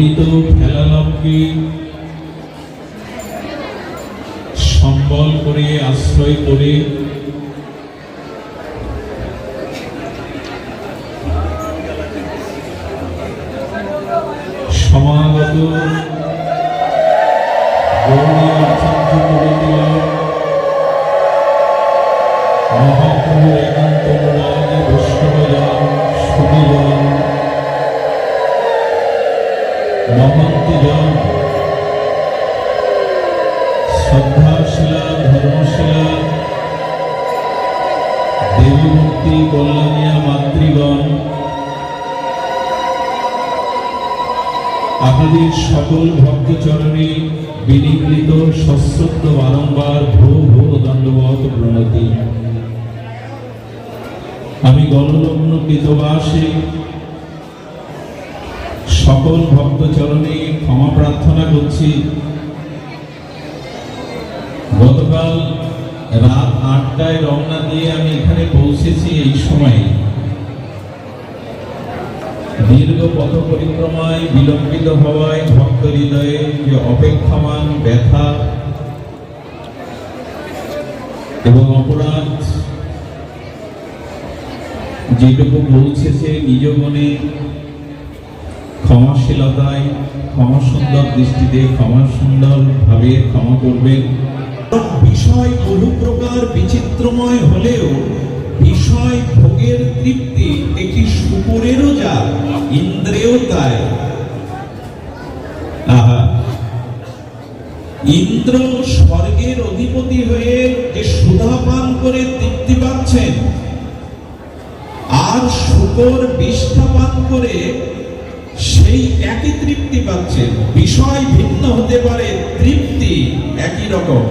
অমৃত ফেলালমকে সম্বল করে আশ্রয় করে শ্রদ্ধাশিলা, ধর্মশিলা দেবীমূর্তি কল্যাণিয়া, মাতৃগণ, আপনাদের সকল ভক্তচরণে বিনিগৃত সশ্রদ্ধ বারংবার ভো ভো দণ্ডবত প্রণতি। আমি গণলগ্ন কৃতবাসে সকল ভক্তচরণে ক্ষমা প্রার্থনা করছি। গতকাল রাত আটটায় রওনা দিয়ে আমি এখানে পৌঁছেছি এই সময়ে। দীর্ঘ পথ পরিক্রমায়, বিলম্বিত হওয়ায় ভক্ত হৃদয়ে যে অপেক্ষমান ব্যথা এবং অপরাধ যেটুকু পৌঁছেছে নিজ মনে, ক্ষমাশীলতায় ক্ষমা সুন্দর দৃষ্টিতে ক্ষমা সুন্দর ভাবে ক্ষমা করবেন। বিষয় বহু প্রকার বিচিত্রময় হলেও বিষয় ভোগের তৃপ্তি একটি শুকুরেরও যা ইন্দ্রেও তাই। ইন্দ্র স্বর্গের অধিপতি হয়ে যে সুধা পান করে তৃপ্তি পাচ্ছেন, আর শুকর বিষ্ঠা পান করে সেই একই তৃপ্তি পাচ্ছেন। বিষয় ভিন্ন হতে পারে, তৃপ্তি একই রকম।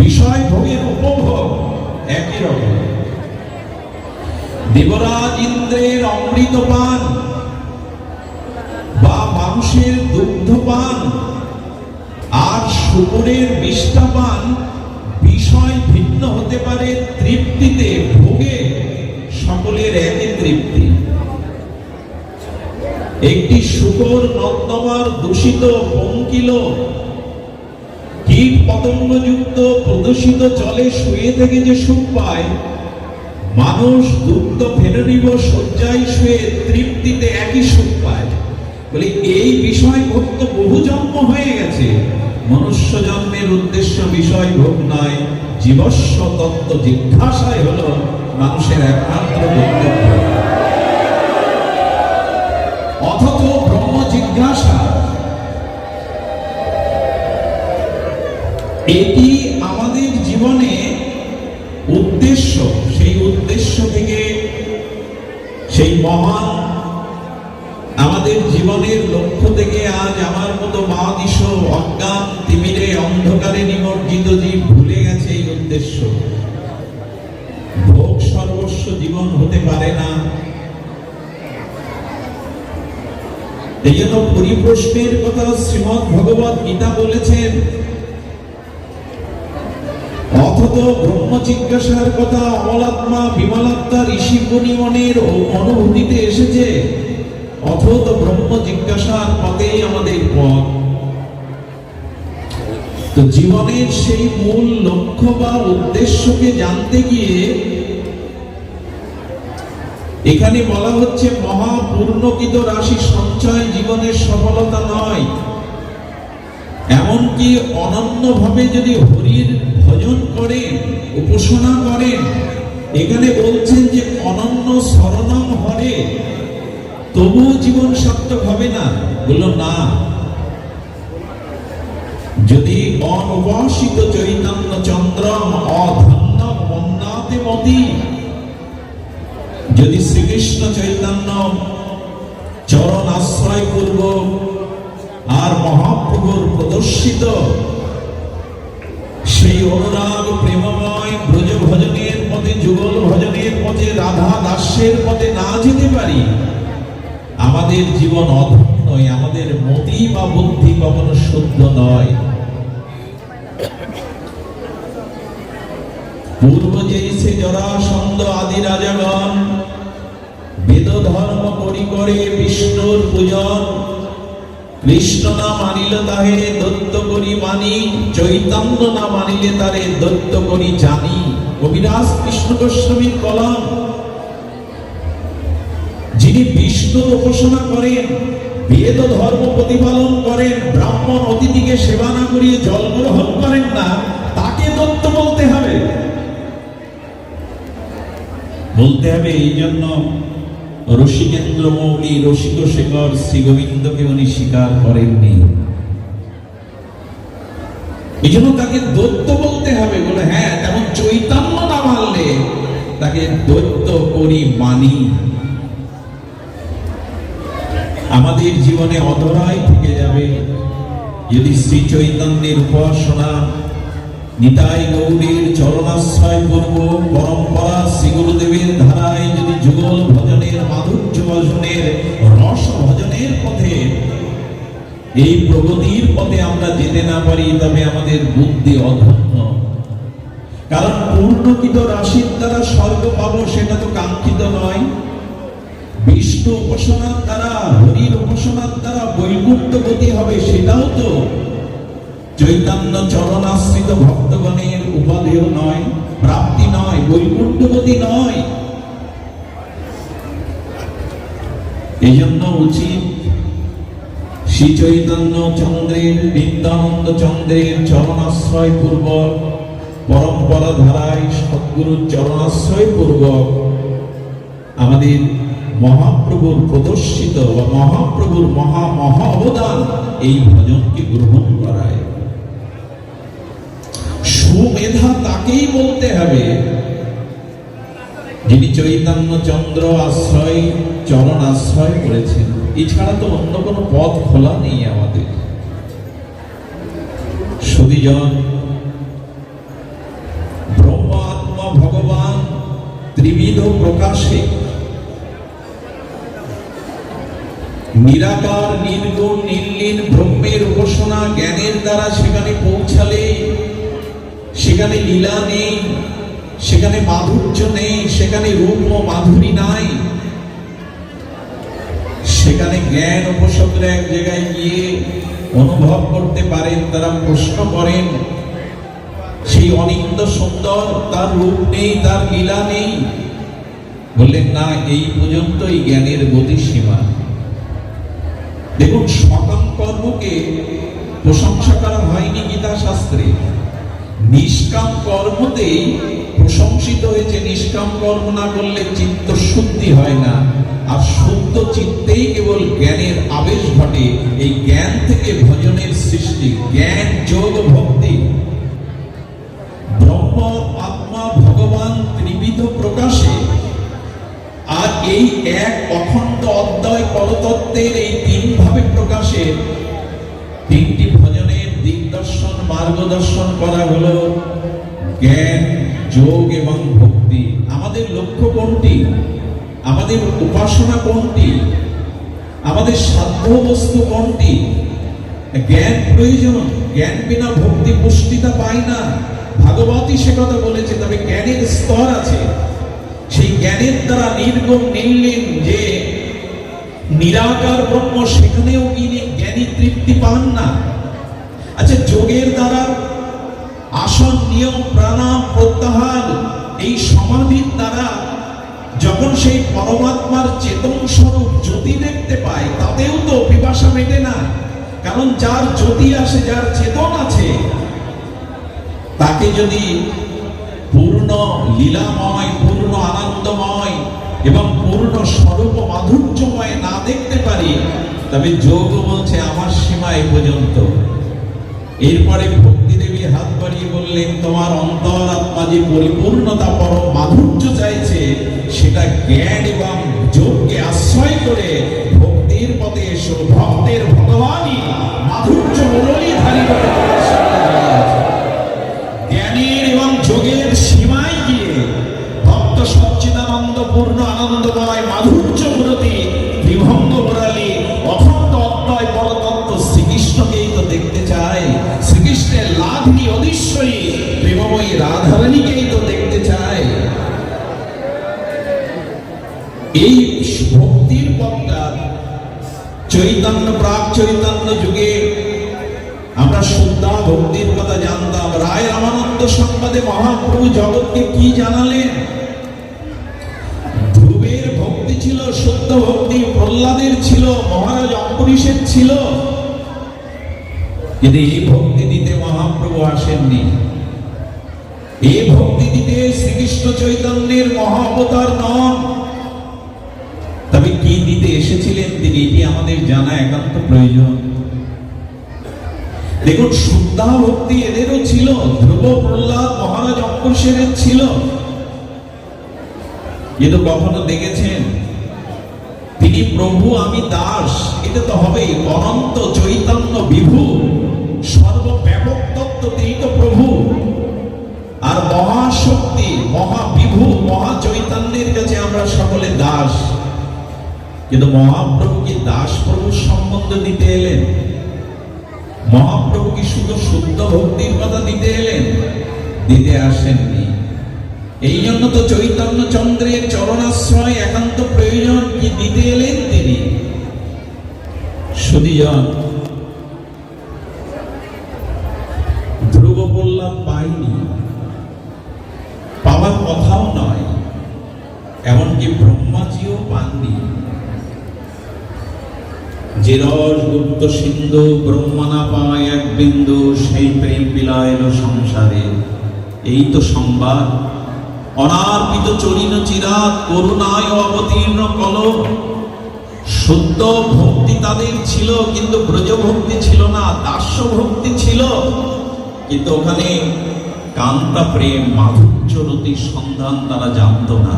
বিষয় ভোগের উপভোগ একই রকম। দেবরাজ ইন্দ্রের অমৃত পান বা মানুষের দুগ্ধ পান আর শুকুরের বিষ্ঠা পান বিষয় ভিন্ন হতে পারে তৃপ্তিতে ভোগে সকলের একই তৃপ্তি। একটি শুকর নর্দমার দূষিত পঙ্কিল কীট পতঙ্গযুক্ত প্রদূষিত জলে শুয়ে থেকে যে সুখ পায়, মানুষ দুগ্ধ ফেলে নিব শয্যায় শুয়ে তৃপ্তিতে একই সুখ পায়। বলে, এই বিষয় ভোগ তো বহু জন্ম হয়ে গেছে। মনুষ্য জন্মের উদ্দেশ্য বিষয় ভোগ নয়, জীবস্ব তত্ত্ব জিজ্ঞাসায় হলো মানুষের একমাত্র গন্তব্য অথচ ব্রহ্ম জিজ্ঞাসা এটি আমাদের জীবনে উদ্দেশ্য, সেই উদ্দেশ্য থেকে সেই মহান আমাদের জীবনের লক্ষ্য থেকে আজ আমার মতো মহাদিশ অজ্ঞান, তিমিরে, অন্ধকারে নিমজ্জিত জীব ভুলে গেছে এই উদ্দেশ্য। ভোগ সর্বস্ব জীবন হতে পারে না। এই জন্য পরিপ্রশ্নের কথা শ্রীমদ ভগবত গীতা বলেছেন অথচ ব্রহ্ম জিজ্ঞাসার কথা অমলাত্মা বিমলাত্মা ঋষি অনুভূতিতে এসেছে। অথচ ব্রহ্ম জিজ্ঞাসার পথেই আমাদের পথ। তো জীবনের সেই মূল লক্ষ্য বা উদ্দেশ্যকে জানতে গিয়ে এখানে বলা হচ্ছে মহাপূর্ণকৃত রাশি সঞ্চয় জীবনের সফলতা নয়। এমনকি অনন্য ভাবে যদি হরির ভজন করেন, উপাসনা করেন। এখানে বলছেন যে অনন্য শরণম হরে। তবুও জীবন সার্থক হবে না। বলল, না। যদি অনুবাসিত চৈতন্য চন্দ্রম অধন্য মন্নাতে মতি, যদি শ্রীকৃষ্ণ চৈতন্য চরণ আশ্রয় করব আর মহাপ্রভুর প্রদর্শিত শ্রী অনুরাগ প্রেমময় ব্রজ ভজনের পথে, যুগল ভজনের পথে, রাধা দাসের পথে না যেতে পারি। আমাদের জীবন অধম নয়, আমাদের মতি বা বুদ্ধি কখনো শুদ্ধ নয়। পূর্ব যেইছে জরাসন্দ আদি রাজাগণ বেদ ধর্ম করি করে বিষ্ণুর পূজন কৃষ্ণ না মানিল তাহে দত্ত করি মানি চৈতন্য না মানিলে তারে দত্ত করি জানি। কবিরাজ কৃষ্ণ গোস্বামীর কলম যিনি বিষ্ণুর উপাসনা করেন, বেদ ধর্ম প্রতিপালন করেন, ব্রাহ্মণ অতিথিকে সেবা না করিয়ে জল গ্রহণ করেন না, তাকে দত্ত বলতে হবে। বলতে হবে এই জন্য রসিকেন্দ্র মৌলি রসিক শেখর শ্রী গোবিন্দকে উনি স্বীকার করেননি। এই জন্য তাকে দৈত্য বলতে হবে। বলে হ্যাঁ তেমন চৈতন্য না মানলে তাকে দৈত্য করি মানি। আমাদের জীবনে অধরাই থেকে যাবে। যদি শ্রী চৈতন্যের উপাসনা নিতাই গৌরীর চরণাশ্রয় করব পরম্পরা শ্রী গুরুদেবের ধারায় যদি যুগল ভজনের মাধুর্য ভজনের রস ভজনের পথে, এই প্রগতির পথে আমরা যেতে না পারি, তবে আমাদের বুদ্ধি অধন্য কারণ পূর্ণকৃত রাশির দ্বারা স্বর্গ পাবো, সেটা তো কাঙ্ক্ষিত নয়। বিষ্ণু উপাসনার দ্বারা, হরির উপাসনার দ্বারা বৈকুণ্ঠ গতি হবে, সেটাও তো চৈতন্য চরণাশ্রিত ভক্তগণের উপাদেয় নয়, প্রাপ্তি নয় বৈকুণ্ঠ গতি নয়। এই জন্য উচিত শ্রী চৈতন্য চন্দ্রের, নিত্যানন্দ চন্দ্রের চরণাশ্রয় পূর্বক পরম্পরা ধারায় সদ্গুরুর চরণাশ্রয় পূর্বক আমাদের মহাপ্রভুর প্রদর্শিত বা মহাপ্রভুর মহা মহা অবদান এই ভজনকে গ্রহণ করায়। সুমেধা তাকেই বলতে হবে। যিনি চৈতন্য চন্দ্র আশ্রয় চরণ আশ্রয় করেছেন, এছাড়া তো অন্য কোনো পথ খোলা নেই আমাদের। সুদীজন ব্রহ্ম আত্মা ভগবান ত্রিবিধ প্রকাশে। নিরাকার, নির্গুণ, নির্লীন, ব্রহ্মের উপাসনা জ্ঞানের দ্বারা সেখানে পৌঁছালে সেখানে লীলা নেই, সেখানে মাধুর্য নেই, সেখানে রূপ ও মাধুরী নাই। সেখানে জ্ঞান উপসকরা এক জায়গায় গিয়ে অনুভব করতে পারেন, তারা প্রশ্ন করেন, সেই অনিন্দ সুন্দর, তার রূপ নেই, তার লীলা নেই। বললেন, না, এই পর্যন্তই জ্ঞানের গতিসীমা। দেখুন সকাম কর্মকে প্রশংসা করা হয়নি গীতা শাস্ত্রে নিষ্কাম কর্মতেই প্রশংসিত হয়েছে, নিষ্কাম কর্ম না করলে চিত্ত শুদ্ধি হয় না। আর শুদ্ধ চিত্তেই কেবল জ্ঞানের আবেশ ঘটে। এই জ্ঞান থেকে ভজনের সৃষ্টি, জ্ঞান, যোগ, ভক্তি। ব্রহ্ম, আত্মা, ভগবান ত্রিবিধ প্রকাশে। আর এই এক অখণ্ড অদ্বয় পরতত্ত্বের এই তিন ভাবে প্রকাশে তিনটি দিগদর্শন মার্গদর্শন করা হলো জ্ঞান, যোগ এবং ভক্তি। আমাদের লক্ষ্য কোনটি? আমাদের উপাসনা কোনটি? আমাদের সাধ্য বস্তু কোনটি? জ্ঞান প্রয়োজন, জ্ঞান বিনা ভক্তি পুষ্টিতা পায় না। ভাগবতী সে কথা বলেছে, তবে জ্ঞানের স্তর আছে। সেই জ্ঞানের দ্বারা নির্গুণ, নির্লীন যে নিরাকার ব্রহ্ম, সেখানেও তিনি জ্ঞানী তৃপ্তি পান না। আচ্ছা যোগের দ্বারা আসন নিয়ম প্রাণাম প্রত্যাহার, এই সমাধির দ্বারা যখন সেই পরমাত্মার চেতন স্বরূপ জ্যোতি দেখতে পায়, তাতেও তো পিপাসা মেটে না। কারণ যার জ্যোতি আসে, যার চেতন আছে, তাকে যদি পূর্ণ লীলাময়, পূর্ণ আনন্দময় এবং পূর্ণ স্বরূপ মাধুর্যময় না দেখতে পারি, তবে যোগ বলছে, আমার সীমা এ পর্যন্ত। এরপরে ভক্তি দেবী হাত বাড়িয়ে বললেন, তোমার অন্তর আত্মা যে পরিপূর্ণতা পরম মাধুর্য চাইছে, সেটা জ্ঞান এবং যোগকে আশ্রয় করে ভক্তির পথে এসো ভক্তের ভগবানই মাধুর্য করে সামনে দাঁড়িয়ে আছে। জ্ঞানের এবং যোগের সীমায় গিয়ে ভক্ত সচ্চিদানন্দ, পূর্ণ আনন্দময় মাধুর্য আপনি অদৃশ্যই প্রেমময়ী রাধারানীকেই তো দেখতে চাই। এই ভক্তির পথটা চৈতন্য, প্রাক চৈতন্য যুগে আমরা শ্রদ্ধা ভক্তির কথা জানতাম। রায় রামানন্দ সংবাদে মহাপ্রভু জগৎকে কি জানালেন? ধ্রুবের ভক্তি ছিল সত্য ভক্তি প্রহ্লাদের ছিল, মহারাজ অম্বরীশের ছিল। কিন্তু এই ভক্তি মহাপ্রভু আসেননি। এই ভক্তি দিতে শ্রীকৃষ্ণ চৈতন্যের মহাবতার নন। তবে কি দিতে এসেছিলেন তিনি, এটি আমাদের জানা একান্ত প্রয়োজন। দেখুন শুদ্ধা ভক্তি এদেরও ছিল, ধ্রুব প্রহ্লাদ মহারাজ অঙ্কুশের ছিল। কিন্তু কখনো দেখেছেন? তিনি প্রভু, আমি দাস এটা তো হবেই, অনন্ত চৈতন্য বিভু। কিন্তু মহাপ্রভু কি দাস প্রভুর সম্বন্ধ দিতে এলেন। মহাপ্রভু কি শুধু শুদ্ধ ভক্তির কথা দিতে এলেন, দিতে আসেননি। এই জন্য তো চৈতন্য চন্দ্রের চরণাশ্রয় একান্ত প্রয়োজন কি দিতে এলেন তিনি? সুদীজন ধ্রুব বললাম, পাইনি। পাওয়ার কথাও নয়, এমনকি ব্রহ্মাজিও পাননি। যে রস গুপ্ত সিন্ধু ব্রহ্মানা পায় এক বিন্দু, সেই প্রেম বিলাইল সংসারে। এই তো সংবাদ। অনার্পিত চরিন চিরাত করুণায় অবতীর্ণ কল শুদ্ধ ভক্তি তাদের ছিল, কিন্তু ব্রজ ভক্তি ছিল না দাস্য ভক্তি ছিল। কিন্তু ওখানে কান্তা প্রেম মাধুর্য রতির সন্ধান তারা জানতো না।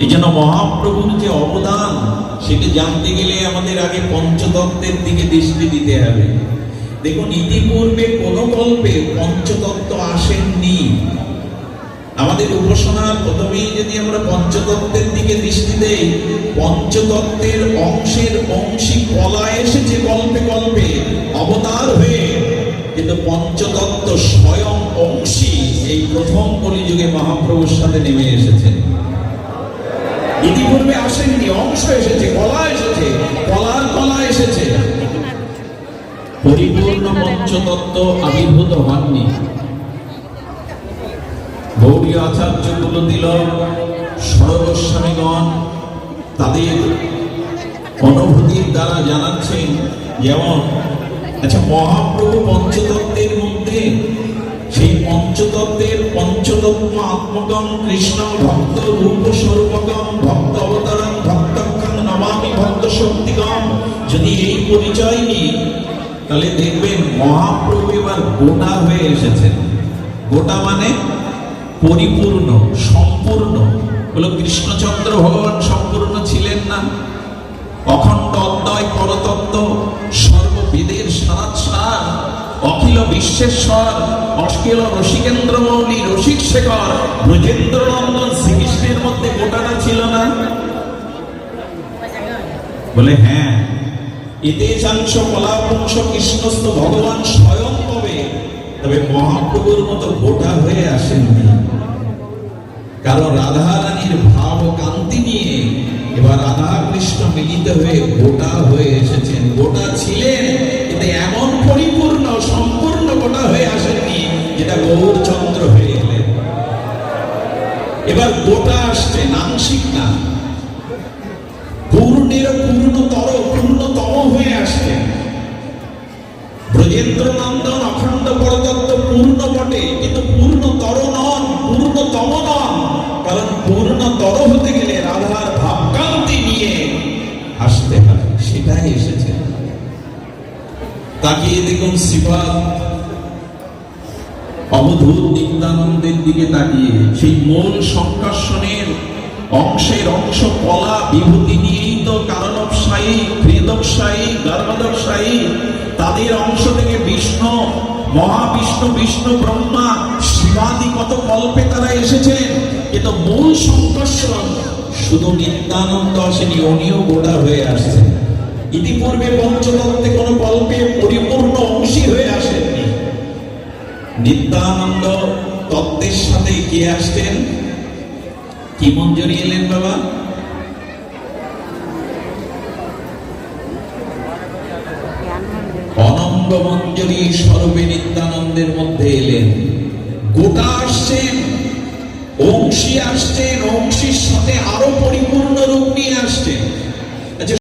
এই জন্য মহাপ্রভুর যে অবদান, সেটা জানতে গেলে আমাদের আগে পঞ্চতত্ত্বের দিকে দৃষ্টি দিতে হবে। দেখুন, ইতিপূর্বে কোন গল্পে পঞ্চতত্ত্ব আসেননি। আমাদের উপাসনার প্রথমেই যদি আমরা পঞ্চতত্ত্বের দিকে দৃষ্টি দেই, পঞ্চতত্ত্বের অংশের অংশী কলা এসেছে গল্পে গল্পে অবতার হয়ে। কিন্তু পঞ্চতত্ত্ব স্বয়ং অংশী এই প্রথম কলিযুগে মহাপ্রভুর সাথে নেমে এসেছেন ইতিপূর্বে আসেননি অংশ এসেছে, কলা এসেছে, কলার কলা এসেছে। পরিপূর্ণ পঞ্চতত্ত্ব আবির্ভূত হননি। গৌরী আচার্যগুলো দিল সর্বস্বামীগণ, তাদের অনুভূতির দ্বারা জানাচ্ছেন, যেমন আচ্ছা মহাপ্রভু পঞ্চতত্ত্বের মধ্যে সেই পঞ্চতত্ত্বের পঞ্চতত্ত্ব আত্মকম কৃষ্ণ ভক্ত রূপ স্বরূপকম ভক্ত অবতারম, ভক্তক্ষম নমামি, ভক্ত শক্তিকম যদি এই পরিচয় নিই, তাহলে দেখবেন মহাপ্রভু এবার গোটা হয়ে এসেছেন। গোটা মানে পরিপূর্ণ, সম্পূর্ণ। বলো, কৃষ্ণচন্দ্র ভগবান সম্পূর্ণ ছিলেন না? অখণ্ড অদ্বয় পরতত্ত্ব বিশ্বেশ্বর অখিল রসিকেন্দ্র মৌলি, রসিক শেখর। ব্রজেন্দ্র নন্দন শ্রীকৃষ্ণের মধ্যে গোটাটা ছিল না? বলে হ্যাঁ এতে চাংশ কৃষ্ণস্থ ভগবান স্বয়ং তবে মহাপ্রভুর মতো গোটা হয়ে আসেননি। কারণ রাধা রানীর ভাব কান্তি নিয়ে এবার রাধা কৃষ্ণ মিলিত হয়ে গোটা হয়ে এসেছেন। গোটা গোটা আসছে নাংশিক না। পূর্ণের পূর্ণতর, পূর্ণতম হয়ে আসছে। ব্রজেন্দ্র নন্দন অখণ্ড পরতত্ত্ব পূর্ণ বটে, কিন্তু পূর্ণতর নন, পূর্ণতম নন। কারণ পূর্ণতর হতে গেলে রাধার ভাবকান্তি নিয়ে আসতে হয়, সেটাই এসেছে। তাকিয়ে দেখুন শ্রীপাদ অবধূত নিত্যানন্দের দিকে তাকিয়ে সেই মূল সংকর্ষণের অংশের অংশ কলা বিভূতি নিয়েই তো কারণবসায়ী ক্রিয়দবসায়ী গর্ভদবসায়ী তাদের অংশ থেকে বিষ্ণু, মহাবিষ্ণু, বিষ্ণু, ব্রহ্মা, শিবাদি কত কল্পে তারা এসেছেন কিন্তু মূল সংকর্ষণ। শুধু নিত্যানন্দ আসেনি, উনিও গোড়া হয়ে আসছে ইতিপূর্বে পঞ্চতত্ত্বে কোনো কল্পে পরিপূর্ণ অংশী হয়ে আসেননি নিত্যানন্দ তত্ত্বের সাথে কে আসতেন? কি মঞ্জরি এলেন বাবা? অনঙ্গ মঞ্জরি স্বরূপে নিত্যানন্দের মধ্যে এলেন। গোটা আসছেন, অংশী আসছেন, অংশীর সাথে আরও পরিপূর্ণ রূপ নিয়ে আসছেন।